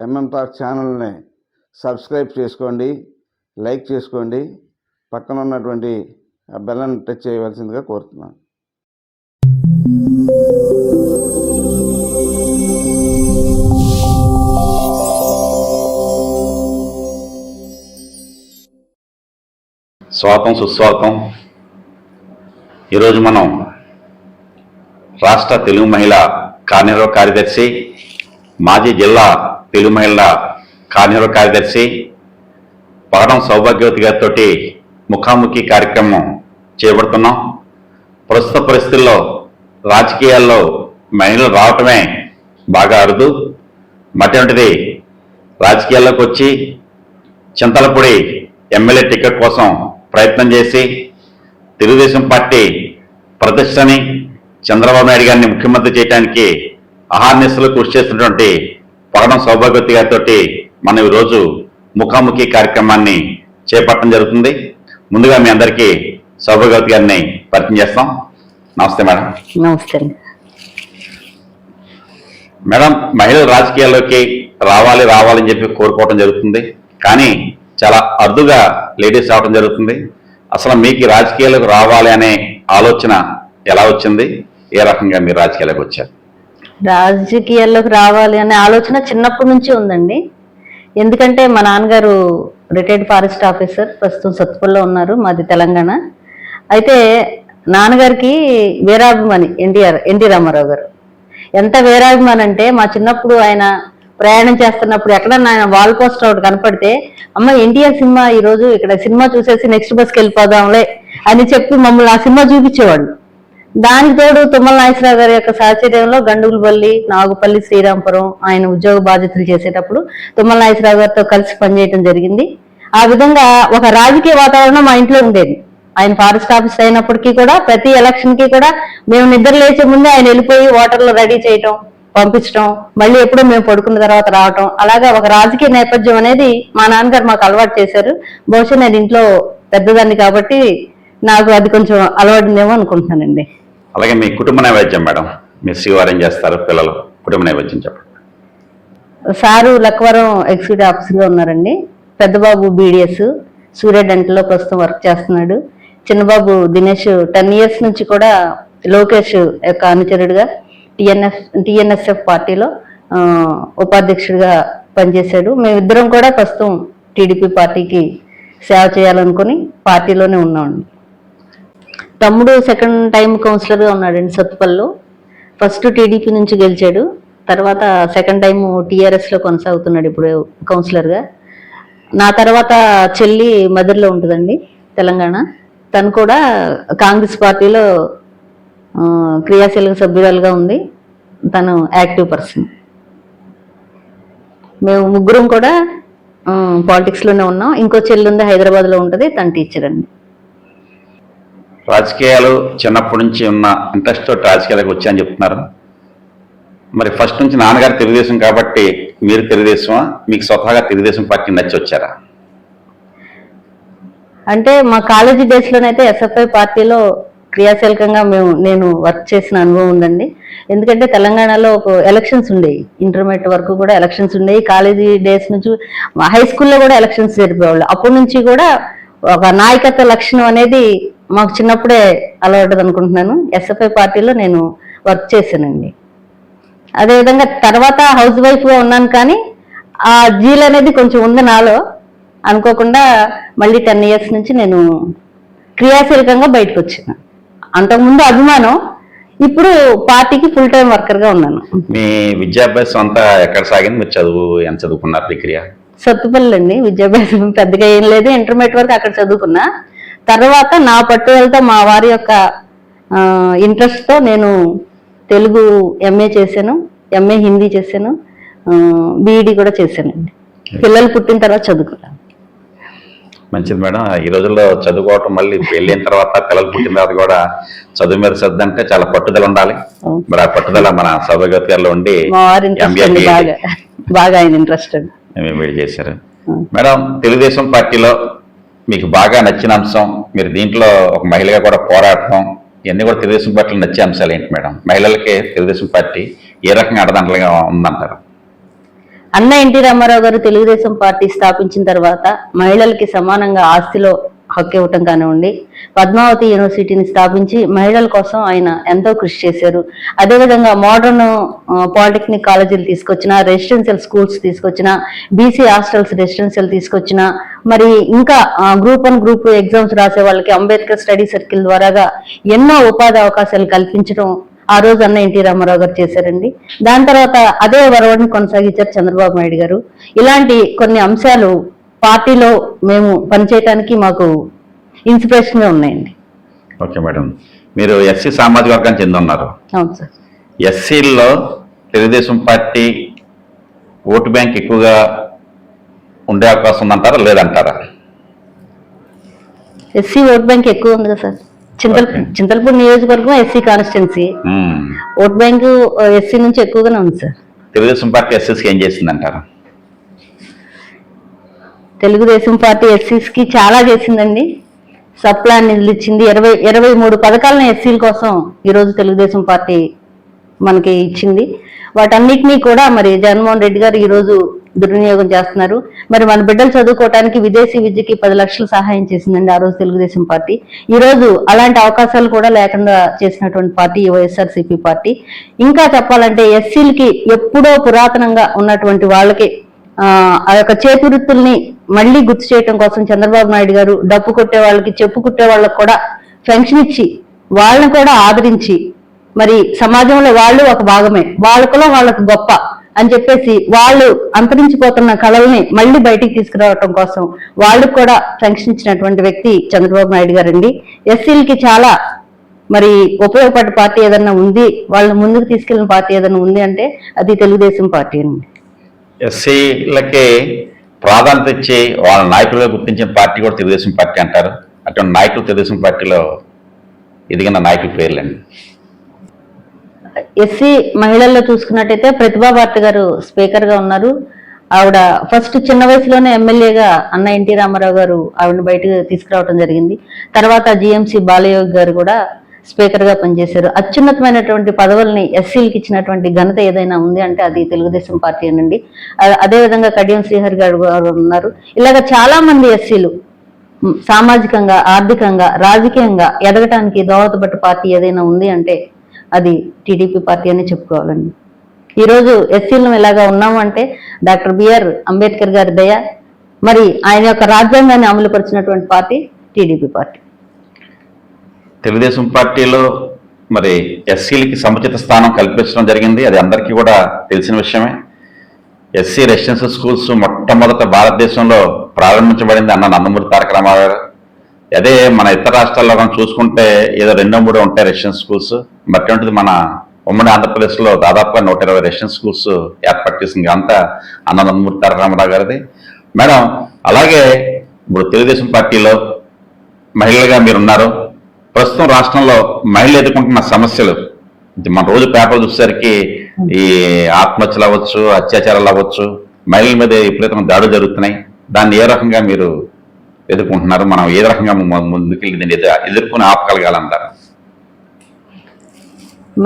MM talk ఛానల్ని subscribe చేసుకోండి like చేసుకోండి. పక్కన ఉన్నటువంటి ఆ బెల్లని టచ్ చేయవలసిందిగా కోరుతున్నాను. స్వాగతం సుస్వాగతం ఈరోజు మనం రాష్ట్ర తెలుగు మహిళ కార్యనిర్వాహక కార్యదర్శి మాజీ జిల్లా తెలుగు మహిళ కార్యనిర్వహ కార్యదర్శి పగడం సౌభాగ్యవతి గారితో ముఖాముఖి కార్యక్రమం చేపడుతున్నాం. ప్రస్తుత పరిస్థితుల్లో రాజకీయాల్లో మహిళలు రావటమే బాగా అరుదు. మటువంటిది రాజకీయాల్లోకి వచ్చి చింతలపూడి ఎమ్మెల్యే టికెట్ కోసం ప్రయత్నం చేసి తెలుగుదేశం పార్టీ ప్రతిష్టని చంద్రబాబు నాయుడు గారిని ముఖ్యమంత్రి చేయడానికి అహార్నిశలు కృషి చేస్తున్నటువంటి పగడం సౌభాగ్యవతి గారితో మనం ఈరోజు ముఖాముఖి కార్యక్రమాన్ని చేపట్టడం జరుగుతుంది. ముందుగా మీ అందరికీ సౌభాగ్యవతి గారిని పరిచయం చేస్తాం. నమస్తే మేడం. నమస్తే. మేడం మహిళలు రాజకీయాల్లోకి రావాలి రావాలని చెప్పి కోరుకోవడం జరుగుతుంది. కానీ చాలా అరుదుగా లేడీస్ రావడం జరుగుతుంది. అసలు మీకు రాజకీయాలకు రావాలి అనే ఆలోచన ఎలా వచ్చింది? ఏ రకంగా మీరు రాజకీయాలకు వచ్చారు? రాజకీయాల్లోకి రావాలి అనే ఆలోచన చిన్నప్పటి నుంచి ఉందండి. ఎందుకంటే మా నాన్నగారు రిటైర్డ్ ఫారెస్ట్ ఆఫీసర్ ప్రస్తుతం సత్పల్లో ఉన్నారు మాది తెలంగాణ. అయితే నాన్నగారికి వీరాభిమాని ఎన్టీఆర్ ఎన్టీ రామారావు గారు. ఎంత వీరాభిమాని అంటే మా చిన్నప్పుడు ఆయన ప్రయాణం చేస్తున్నప్పుడు ఎక్కడన్నా ఆయన వాల్ పోస్టర్ ఒకటి కనపడితే అమ్మ ఎన్టీఆర్ సినిమా ఈ రోజు ఇక్కడ సినిమా చూసేసి నెక్స్ట్ బస్కి వెళ్ళిపోదాంలే అని చెప్పి మమ్మల్ని ఆ సినిమా చూపించేవాళ్ళు. దానికి తోడు తుమ్మల నాగేశ్వరరావు గారి యొక్క సాచర్యంలో గండుగులపల్లి నాగుపల్లి శ్రీరాంపురం ఆయన ఉద్యోగ బాధ్యతలు చేసేటప్పుడు తుమ్మల నాగేశ్వరరావు గారితో కలిసి పనిచేయడం జరిగింది. ఆ విధంగా ఒక రాజకీయ వాతావరణం మా ఇంట్లో ఉండేది. ఆయన ఫారెస్ట్ ఆఫీస్ అయినప్పటికీ కూడా ప్రతి ఎలక్షన్కి కూడా మేము నిద్ర లేచే ముందే ఆయన వెళ్ళిపోయి ఓటర్లు రెడీ చేయటం పంపించడం మళ్ళీ ఎప్పుడో మేము పడుకున్న తర్వాత రావటం. అలాగా ఒక రాజకీయ నేపథ్యం అనేది మా నాన్నగారు మాకు అలవాటు చేశారు. బహుశా నేను ఇంట్లో పెద్దదాన్ని కాబట్టి నాకు అది కొంచెం అలవాటుందేమో అనుకుంటున్నానండి. అలాగే మీ కుటుంబ నైవేద్యం మేడం. మీరు శివారు ఏం చేస్తారు? పిల్లలు కుటుంబ నైవేద్యం చెప్పండి. సారు లక్వరం ఎగ్జిక్యూటివ్ ఆఫీసర్గా ఉన్నారండి. పెద్దబాబు బీడిఎస్ సూర్య ప్రస్తుతం వర్క్ చేస్తున్నాడు. చిన్నబాబు దినేష్ టెన్ ఇయర్స్ నుంచి కూడా లోకేష్ యొక్క అనుచరుడుగా టిఎన్ఎఫ్ టిఎన్ఎస్ఎఫ్ పార్టీలో ఉపాధ్యక్షుడిగా పనిచేశాడు. మేమిద్దరం కూడా ప్రస్తుతం టీడీపీ పార్టీకి సేవ చేయాలనుకుని పార్టీలోనే ఉన్నామండి. తమ్ముడు సెకండ్ టైం కౌన్సిలర్గా ఉన్నాడండి సత్పల్లో ఫస్ట్ టీడీపీ నుంచి గెలిచాడు. తర్వాత సెకండ్ టైం టీఆర్ఎస్లో కొనసాగుతున్నాడు ఇప్పుడు కౌన్సిలర్గా నా తర్వాత చెల్లి మదర్లో ఉంటుందండి తెలంగాణ. తను కూడా కాంగ్రెస్ పార్టీలో క్రియాశీలక సభ్యురాలుగా ఉంది. తను యాక్టివ్ పర్సన్ మేము ముగ్గురం కూడా పాలిటిక్స్లోనే ఉన్నాం. ఇంకో చెల్లి ఉంది హైదరాబాద్లో ఉంటుంది తను టీచర్ అండి. రాజకీయాలు చిన్నప్పటి నుంచి ఉన్న ఇంట్రెస్ట్ రాజకీయాలకు వచ్చాయని చెప్తున్నారు. మరి ఫస్ట్ నుంచి నాన్నగారు తెలుగుదేశం కాబట్టి మీరు తెలుగుదేశమా? మీకు స్వతహాగా తెలుగుదేశం పార్టీ నచ్చి వచ్చారా? అంటే మా కాలేజీ డేస్లోనైతే ఎస్ఎఫ్ఐ పార్టీలో క్రియాశీలకంగా మేము నేను వర్క్ చేసిన అనుభవం ఉందండి. ఎందుకంటే తెలంగాణలో ఒక ఎలక్షన్స్ ఉండేవి ఇంటర్మీడియట్ వరకు కూడా ఎలక్షన్స్ ఉండేవి కాలేజీ డేస్ నుంచి హై స్కూల్లో కూడా ఎలక్షన్స్ జరిపేవాళ్ళు. అప్పటి నుంచి కూడా ఒక నాయకత్వ లక్షణం అనేది మాకు చిన్నప్పుడే అలవాటు అనుకుంటున్నాను. ఎస్ఎఫ్ఐ పార్టీలో నేను వర్క్ చేశానండి. అదేవిధంగా తర్వాత హౌస్ వైఫ్గా ఉన్నాను కానీ ఆ జీల్ అనేది కొంచెం ఉంది నాలో. అనుకోకుండా మళ్ళీ టెన్ ఇయర్స్ నుంచి నేను క్రియాశీలకంగా బయటకు వచ్చిన. అంతకుముందు అభిమానం ఇప్పుడు పార్టీకి ఫుల్ టైం వర్కర్గా ఉన్నాను. మీ విద్యాభ్యాసం అంతా ఎక్కడ సాగింది? మీరు చదువు ఎంత చదువుకున్నారు డిగ్రీ? సత్తుపల్లి అండి. విద్యాభ్యాసం పెద్దగా ఏం లేదు. ఇంటర్మీడియట్ వరకు అక్కడ చదువుకున్నా. తర్వాత నా పట్టుదలతో మా వారి యొక్క ఇంట్రెస్ట్తో నేను తెలుగు ఎంఏ చేశాను ఎంఏ హిందీ చేశాను బీఈడి కూడా చేశానండి. పిల్లలు పుట్టిన తర్వాత చదువుకున్నాను. మంచిది మేడం. ఈ రోజుల్లో చదువుకోవటం మళ్ళీ వెళ్ళిన తర్వాత పిల్లలు పుట్టిన తర్వాత కూడా చదువు మీద శ్రద్ధ అంటే చాలా పట్టుదల ఉండాలి. మరి ఆ పట్టుదల మన సౌభాగ్యవతి గారిలో ఉండి బాగా. బాగా ఆయన ఇంట్రెస్ట్ చేశారు. మేడం తెలుగుదేశం పార్టీలో మీకు బాగా నచ్చిన అంశం మీరు దీంట్లో ఒక మహిళగా కూడా పోరాడటం ఇవన్నీ కూడా తెలుగుదేశం పార్టీలో నచ్చే అంశాలు ఏంటి మేడం? మహిళలకి తెలుగుదేశం పార్టీ ఏ రకంగా అడదండలుగా ఉందంటారు? అన్న ఎన్టీ రామారావు గారు తెలుగుదేశం పార్టీ స్థాపించిన తర్వాత మహిళలకి సమానంగా ఆస్తిలో హక్కు ఇవ్వటం కానివ్వండి పద్మావతి యూనివర్సిటీని స్థాపించి మహిళల కోసం ఆయన ఎంతో కృషి చేశారు. అదేవిధంగా మోడర్న్ పాలిటెక్నిక్ కాలేజీలు తీసుకొచ్చిన రెసిడెన్షియల్ స్కూల్స్ తీసుకొచ్చిన బీసీ హాస్టల్స్ రెసిడెన్షియల్ తీసుకొచ్చిన మరి ఇంకా గ్రూప్ వన్ గ్రూప్ ఎగ్జామ్స్ రాసే వాళ్ళకి అంబేద్కర్ స్టడీ సర్కిల్ ద్వారాగా ఎన్నో ఉపాధి అవకాశాలు కల్పించడం ఆ రోజు అన్న ఎన్టీ రామారావు గారు చేశారండి. దాని తర్వాత అదే వరవడిని కొనసాగించారు చంద్రబాబు నాయుడు గారు. ఇలాంటి కొన్ని అంశాలు పార్టీలో మేము పనిచేయటానికి మాకు ఇన్స్పిరేషన్గా ఉన్నాయండి. ఓకే మేడం మీరు ఎస్సీ సామాజిక వర్గానికి చెంది ఉన్నారు అవును సార్ ఎస్సీల్లో తెలుగుదేశం పార్టీ ఓటు బ్యాంక్ ఎక్కువగా ఉండే అవకాశం ఉందంటారా లేదంటారా? ఎస్సీ ఓట్ బ్యాంక్ ఎక్కువ ఉంది కదా సార్ చింతల. చింతలపూడి నియోజకవర్గం SC constituency. Vote bank SC నుంచి ఎక్కువగానే ఉంది సార్ తెలుగుదేశం పార్టీ ఎస్ఎస్కి ఏం చేసిందంటారా? తెలుగుదేశం పార్టీ ఎస్సీస్కి చాలా చేసిందండి. సప్లాన్ నిధులు ఇచ్చింది ఇరవై ఇరవై మూడు పథకాలను ఎస్సీల కోసం ఈరోజు తెలుగుదేశం పార్టీ మనకి ఇచ్చింది. వాటన్నిటినీ కూడా మరి జగన్మోహన్ రెడ్డి గారు ఈరోజు దుర్వినియోగం చేస్తున్నారు. మరి మన బిడ్డలు చదువుకోవడానికి విదేశీ విద్యకి పది లక్షలు సహాయం చేసిందండి ఆ రోజు తెలుగుదేశం పార్టీ. ఈ రోజు అలాంటి అవకాశాలు కూడా లేకుండా చేసినటువంటి పార్టీ ఈ వైఎస్ఆర్సీపీ పార్టీ. ఇంకా చెప్పాలంటే ఎస్సీలకి ఎప్పుడో పురాతనంగా ఉన్నటువంటి వాళ్ళకి ఆ యొక్క చేతి వృత్తుల్ని మళ్ళీ గుర్తు చేయటం కోసం చంద్రబాబు నాయుడు గారు డప్పు కొట్టే వాళ్ళకి చెప్పు కుట్టే వాళ్ళకి కూడా పెన్షన్ ఇచ్చి వాళ్ళని కూడా ఆదరించి మరి సమాజంలో వాళ్ళు ఒక భాగమే. వాళ్ళ కులం వాళ్ళకు గొప్ప అని చెప్పేసి వాళ్ళు అంతరించిపోతున్న కళల్ని మళ్ళీ బయటికి తీసుకురావటం కోసం వాళ్ళకు కూడా పెన్షన్ ఇచ్చినటువంటి వ్యక్తి చంద్రబాబు నాయుడు గారండి. ఎస్సీలకి చాలా మరి ఉపయోగపడే పార్టీ ఏదన్నా ఉంది? వాళ్ళని ముందుకు తీసుకెళ్ళిన పార్టీ ఏదన్నా ఉంది అంటే అది తెలుగుదేశం పార్టీ అండి. ఎస్సీలకి ప్రాధాన్యత ఇచ్చి వాళ్ళ నాయకులుగా గుర్తించిన పార్టీ కూడా తెలుగుదేశం పార్టీ అంటారు. అటువంటి నాయకులు తెలుగుదేశం పార్టీలో ఎదిగిన నాయకుల పేర్లండి. ఎస్సీ మహిళల్లో చూసుకున్నట్టయితే ప్రతిభా భారతి గారు స్పీకర్గా ఉన్నారు. ఆవిడ ఫస్ట్ చిన్న వయసులోనే ఎమ్మెల్యేగా అన్న ఎన్టీ రామారావు గారు ఆవిడని బయటకు తీసుకురావడం జరిగింది. తర్వాత జిఎంసి బాలయోగి గారు కూడా స్పీకర్గా పనిచేశారు. అత్యున్నతమైనటువంటి పదవుల్ని ఎస్సీలకు ఇచ్చినటువంటి ఘనత ఏదైనా ఉంది అంటే అది తెలుగుదేశం పార్టీ అనండి. అదేవిధంగా కడియం శ్రీహరి గారు గారు ఉన్నారు. ఇలాగ చాలా మంది ఎస్సీలు సామాజికంగా ఆర్థికంగా రాజకీయంగా ఎదగటానికి దోహదపట్టు పార్టీ ఏదైనా ఉంది అంటే అది టీడీపీ పార్టీ అని చెప్పుకోవాలండి. ఈరోజు ఎస్సీలను ఇలాగా ఉన్నాము అంటే డాక్టర్ బిఆర్ అంబేద్కర్ గారి దయ మరి ఆయన యొక్క రాజ్యాంగాన్ని అమలుపరిచినటువంటి పార్టీ టీడీపీ పార్టీ. తెలుగుదేశం పార్టీలో మరి ఎస్సీలకి సముచిత స్థానం కల్పించడం జరిగింది. అది అందరికీ కూడా తెలిసిన విషయమే. ఎస్సీ రెసిడెన్షియల్ స్కూల్స్ మొట్టమొదట భారతదేశంలో ప్రారంభించబడింది అన్న నందమూరి తారక రామారావు గారు. అదే మన ఇతర రాష్ట్రాల్లో మనం చూసుకుంటే ఏదో రెండో మూడో ఉంటాయి రెసిడెన్స్ స్కూల్స్. బట్టి మన ఉమ్మడి ఆంధ్రప్రదేశ్లో దాదాపుగా నూట ఇరవై రెసిడెన్స్ స్కూల్స్ ఏర్పాటు చేసింది అంతా అన్న నందమూరి తారక రామారావు గారిది. మేడం అలాగే ఇప్పుడు తెలుగుదేశం పార్టీలో మహిళలుగా మీరున్నారు. ప్రస్తుతం రాష్ట్రంలో మహిళలు ఎదుర్కొంటున్న సమస్యలు. మన రోజు పేపర్ చూసేసరికి ఈ ఆత్మహత్యలు అవ్వచ్చు అత్యాచారాలు అవ్వచ్చు మహిళల మీద విపరీతమైన దాడులు జరుగుతున్నాయి. దాన్ని ఏ రకంగా మీరు ఎదుర్కొంటున్నారు? మనం ఏ రకంగా ముందుకెళ్ళి దీన్ని ఎదుర్కొని ఆపగలగాలంటారు?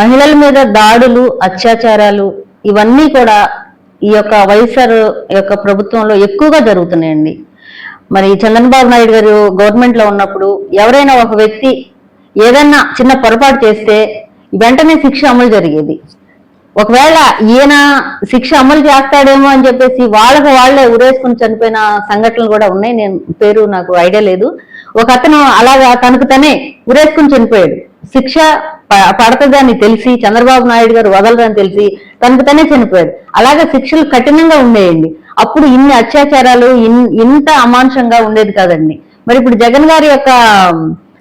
మహిళల మీద దాడులు అత్యాచారాలు ఇవన్నీ కూడా ఈ యొక్క వైఎస్ఆర్ యొక్క ప్రభుత్వంలో ఎక్కువగా జరుగుతున్నాయండి. మరి చంద్రబాబు నాయుడు గారు గవర్నమెంట్లో ఉన్నప్పుడు ఎవరైనా ఒక వ్యక్తి ఏదన్నా చిన్న పొరపాటు చేస్తే వెంటనే శిక్ష అమలు జరిగేది. ఒకవేళ ఈయన శిక్ష అమలు చేస్తాడేమో అని చెప్పేసి వాళ్ళకు వాళ్ళే ఉరేసుకుని చనిపోయిన సంఘటనలు కూడా ఉన్నాయి. నేను పేరు నాకు ఐడియా లేదు. ఒక అతను అలాగా తనకు తనే ఉరేసుకుని చనిపోయాడు. శిక్ష ప- పడతదని తెలిసి చంద్రబాబు నాయుడు గారు వదలరని తెలిసి తనకు తనే చనిపోయాడు. అలాగే శిక్షలు కఠినంగా ఉండేయండి. అప్పుడు ఇన్ని అత్యాచారాలు ఇన్- ఇంత అమానుషంగా ఉండేది కాదండి. మరి ఇప్పుడు జగన్ గారి యొక్క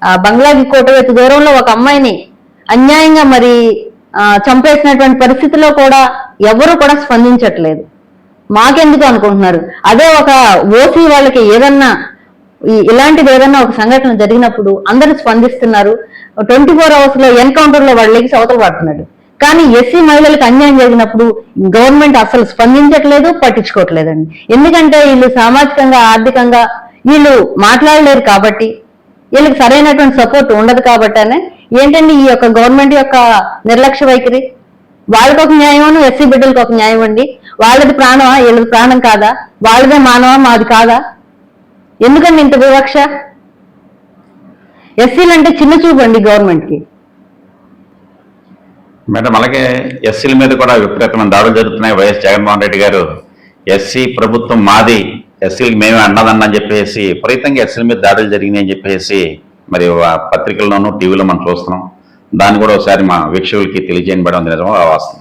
బంగ్లాకి కోటవెత్తు దూరంలో ఒక అమ్మాయిని అన్యాయంగా మరి ఆ, చంపేసినటువంటి పరిస్థితిలో కూడా ఎవరు కూడా స్పందించట్లేదు. మాకెందుకు అనుకుంటున్నారు? అదే ఒక ఓసీ వాళ్ళకి ఏదన్నా ఈ- ఇలాంటిది ఏదన్నా ఒక సంఘటన జరిగినప్పుడు అందరూ స్పందిస్తున్నారు. ట్వంటీ ఫోర్ అవర్స్లో ఎన్కౌంటర్లో వాళ్ళకి సవతలు పడుతున్నాడు కానీ ఎస్సీ మహిళలకు అన్యాయం జరిగినప్పుడు గవర్నమెంట్ అసలు స్పందించట్లేదు పట్టించుకోవట్లేదండి. ఎందుకంటే వీళ్ళు సామాజికంగా ఆర్థికంగా వీళ్ళు మాట్లాడలేరు కాబట్టి వీళ్ళకి సరైనటువంటి సపోర్ట్ ఉండదు కాబట్టే ఏంటండి ఈ యొక్క గవర్నమెంట్ యొక్క నిర్లక్ష్య వైఖరి? వాళ్ళకి ఒక న్యాయం ఎస్సీ బిడ్డలకు ఒక న్యాయం అండి? వాళ్ళది ప్రాణమా? వీళ్ళది ప్రాణం కాదా? వాళ్ళదే మానవా? మాది కాదా? ఎందుకండి ఇంత వివక్ష? ఎస్సీలు అంటే చిన్న చూపండి గవర్నమెంట్కి మేడం అలాగే ఎస్సీల మీద కూడా విపరీతమైన దాడులు జరుగుతున్నాయి. వైఎస్ జగన్మోహన్ రెడ్డి గారు ఎస్సీ ప్రభుత్వం మాది ఎస్సీలకు మేమే అన్నదన్నని చెప్పేసి విపరీతంగా ఎస్సీల మీద దాడులు జరిగినాయి అని చెప్పేసి మరి పత్రికల్లోనూ టీవీలో మనం చూస్తున్నాం. దాన్ని కూడా ఒకసారి మా వీక్షకులకి తెలియజేయబడం నిజమో వాస్తవం.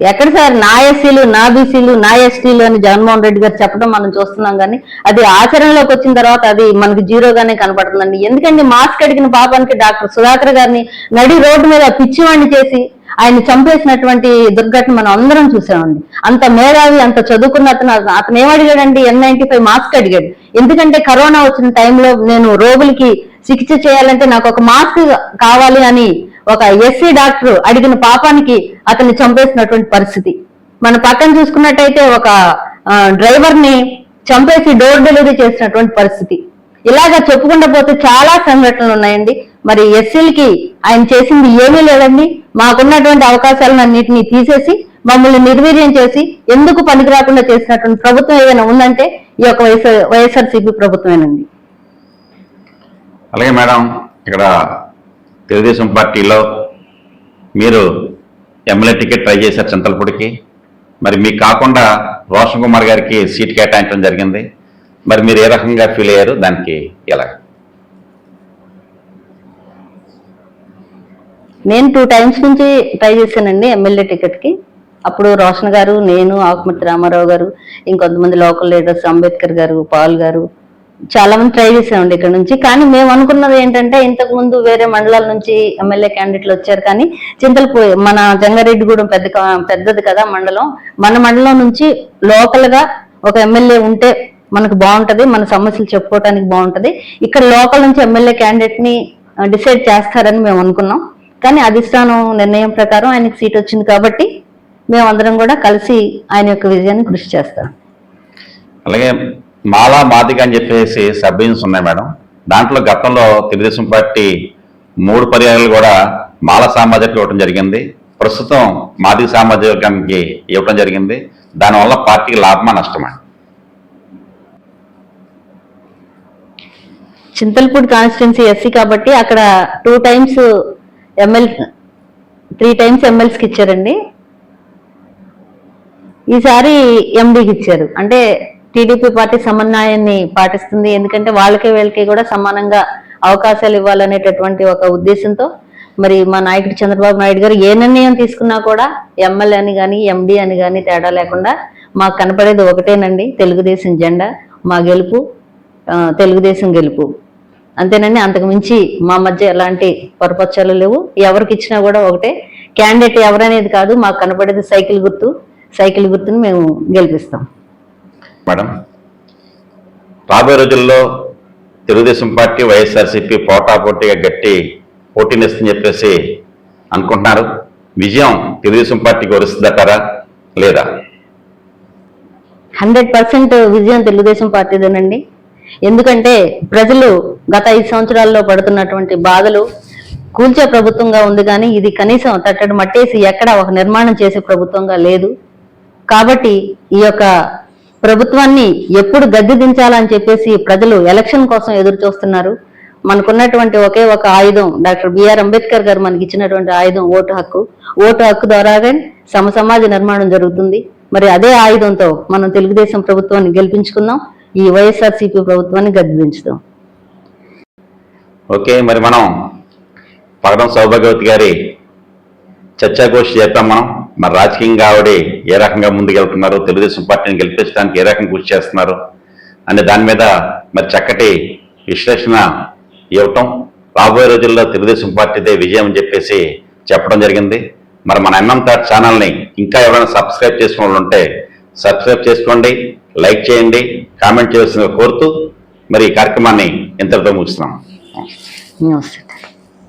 ఎక్కడ సార్? నా ఎస్సీలు నా బీసీలు నా ఎస్టీలు అని జగన్మోహన్ రెడ్డి గారు చెప్పడం మనం చూస్తున్నాం కానీ అది ఆచరణలోకి వచ్చిన తర్వాత అది మనకి జీరోగానే కనపడుతుందండి. ఎందుకంటే మాస్క్ అడిగిన పాపానికి డాక్టర్ సుధాకర్ గారిని నడి రోడ్డు మీద పిచ్చివాణ్ణి చేసి ఆయన చంపేసినటువంటి దుర్ఘటన మనం అందరం చూసామండి. అంత మేధావి అంత చదువుకున్న అతను అతను ఏమడిగాడండి ఎన్ నైన్టీ ఫైవ్ మాస్క్ అడిగాడు. ఎందుకంటే కరోనా వచ్చిన టైంలో నేను రోగులకి చికిత్స చేయాలంటే నాకు ఒక మాస్క్ కావాలి అని ఒక ఎస్సీ డాక్టర్ అడిగిన పాపానికి అతన్ని చంపేసినటువంటి పరిస్థితి. మన పక్కన చూసుకున్నట్టయితే ఒక డ్రైవర్ని చంపేసి డోర్ డెలివరీ చేసినటువంటి పరిస్థితి. ఇలాగా చెప్పుకుండా పోతే చాలా సంఘటనలు ఉన్నాయండి. మరి ఎస్సీలకి ఆయన చేసింది ఏమీ లేదండి. మాకున్నటువంటి అవకాశాలను అన్నింటినీ తీసేసి మమ్మల్ని నిర్వీర్యం చేసి ఎందుకు పనికి రాకుండా చేసినటువంటి ప్రభుత్వం ఏదైనా ఉందంటే ఈ యొక్క వైఎస్ వైఎస్ఆర్సీపీ ప్రభుత్వమేనండి. అలాగే మేడం ఇక్కడ తెలుగుదేశం పార్టీలో మీరు ఎమ్మెల్యే టికెట్ ట్రై చేశారు చింతలపూడికి. మరి మీకు కాకుండా రోషన్ కుమార్ గారికి సీట్ కేటాయించడం జరిగింది. మరి మీరు ఏ రకంగా ఫీల్ అయ్యారు? దానికి ఎలా నేను టూ టైమ్స్ నుంచి ట్రై చేశానండి ఎమ్మెల్యే టికెట్కి. అప్పుడు రోషన్ గారు నేను ఆకుమతి రామారావు గారు ఇంకొంతమంది లోకల్ లీడర్స్ అంబేద్కర్ గారు పాల్ గారు చాలా మంది ట్రై చేసామండి ఇక్కడ నుంచి. కానీ మేము అనుకున్నది ఏంటంటే ఇంతకు ముందు వేరే మండలాల నుంచి ఎమ్మెల్యే క్యాండిడేట్లు వచ్చారు కానీ చింతలపోయి మన జంగారెడ్డిగూడెం పెద్ద పెద్దది కదా మండలం. మన మండలం నుంచి లోకల్గా ఒక ఎమ్మెల్యే ఉంటే మనకు బాగుంటది మన సమస్యలు చెప్పుకోవడానికి బాగుంటది. ఇక్కడ లోకల్ నుంచి ఎమ్మెల్యే క్యాండిడేట్ని డిసైడ్ చేస్తారని మేము అనుకున్నాం. కానీ అధిష్టానం నిర్ణయం ప్రకారం ఆయనకి సీట్ వచ్చింది కాబట్టి మేమందరం కూడా కలిసి ఆయన యొక్క విజయాన్ని కృషి చేస్తాం. అలాగే మాలా మాదిగ అని చెప్పేసి సబ్ ఉన్నాయి మేడం. దాంట్లో గతంలో తెలుగుదేశం పార్టీ మూడు పర్యాయాలు కూడా మాల సామాజిక ఇవ్వడం జరిగింది. ప్రస్తుతం మాదిగ సామాజికానికి ఇవ్వడం జరిగింది. దానివల్ల పార్టీకి లాభమా నష్టమా? చింతల్పూడి కాన్స్టిట్యున్సీ ఎస్సీ కాబట్టి అక్కడ two times ML three times ఎంఎల్స్కి ఇచ్చారండి. ఈసారి ఎండీకి ఇచ్చారు. అంటే టీడీపీ పార్టీ సమన్వయాన్ని పాటిస్తుంది. ఎందుకంటే వాళ్ళకి వీళ్ళకి కూడా సమానంగా అవకాశాలు ఇవ్వాలనేటటువంటి ఒక ఉద్దేశంతో మరి మా నాయకుడు చంద్రబాబు నాయుడు గారు ఏ నిర్ణయం తీసుకున్నా కూడా ఎమ్మెల్యే అని కానీ ఎండి అని కానీ తేడా లేకుండా మాకు కనపడేది ఒకటేనండి. తెలుగుదేశం జెండా మా గెలుపు తెలుగుదేశం గెలుపు. అంతేనండి అంతకు మించి మా మధ్య ఎలాంటి పొరపచ్చాలు లేవు. ఎవరికి ఇచ్చినా కూడా ఒకటే. క్యాండిడేట్ ఎవరనేది కాదు మాకు కనపడేది సైకిల్ గుర్తు. సైకిల్ గుర్తుని మేము గెలిపిస్తాం. మేడం రాబోయే రోజుల్లో తెలుగుదేశం పార్టీ వైఎస్ఆర్సీపీ పోటాపోటీగా గట్టి పోటీనిస్తుందని చెప్పేసి అనుకుంటున్నారు. విజయం తెలుగుదేశం పార్టీకి వరుస్తుందటారా లేదా? హండ్రెడ్ పర్సెంట్ విజయం తెలుగుదేశం పార్టీదేనండి. ఎందుకంటే ప్రజలు గత ఐదు సంవత్సరాల్లో పడుతున్నటువంటి బాధలు కూల్చే ప్రభుత్వంగా ఉంది కానీ ఇది కనీసం తట్టడు మట్టేసి ఎక్కడ ఒక నిర్మాణం చేసే ప్రభుత్వంగా లేదు. కాబట్టి ఈ యొక్క ప్రభుత్వాన్ని ఎప్పుడు గద్దె దించాలని చెప్పేసి ప్రజలు ఎలక్షన్ కోసం ఎదురు చూస్తున్నారు. మనకున్నటువంటి ఒకే ఒక ఆయుధం డాక్టర్ బిఆర్ అంబేద్కర్ గారు మనకి ఇచ్చినటువంటి ఆయుధం ఓటు హక్కు. ఓటు హక్కు ద్వారాగా సమ సమాజ నిర్మాణం జరుగుతుంది. మరి అదే ఆయుధంతో మనం తెలుగుదేశం ప్రభుత్వాన్ని గెలిపించుకుందాం. ఈ వైఎస్ఆర్సీపీ ప్రభుత్వాన్ని గద్దించడం. ఓకే మరి మనం పగడం సౌభాగ్యవతి గారి చర్చాగోష్ఠి చేద్దాం మనం. మరి రాజకీయంగా ఆవిడ ఏ రకంగా ముందుకెళ్తున్నారు? తెలుగుదేశం పార్టీని గెలిపించడానికి ఏ రకంగా కృషి చేస్తున్నారు? అనే దాని మీద మరి చక్కటి విశ్లేషణ ఇవ్వటం. రాబోయే రోజుల్లో తెలుగుదేశం పార్టీదే విజయం అని చెప్పేసి చెప్పడం జరిగింది. మరి మన అన్నం థాట్ ఛానల్ని ఇంకా ఎవరైనా సబ్స్క్రైబ్ చేసుకున్న ఉంటే సబ్స్క్రైబ్ చేసుకోండి లైక్ చేయండి కామెంట్ చేయాల్సిన కోరుతూ మరి ఈ కార్యక్రమాన్ని ఇంతటితో ముగిస్తున్నాం. నమస్తే.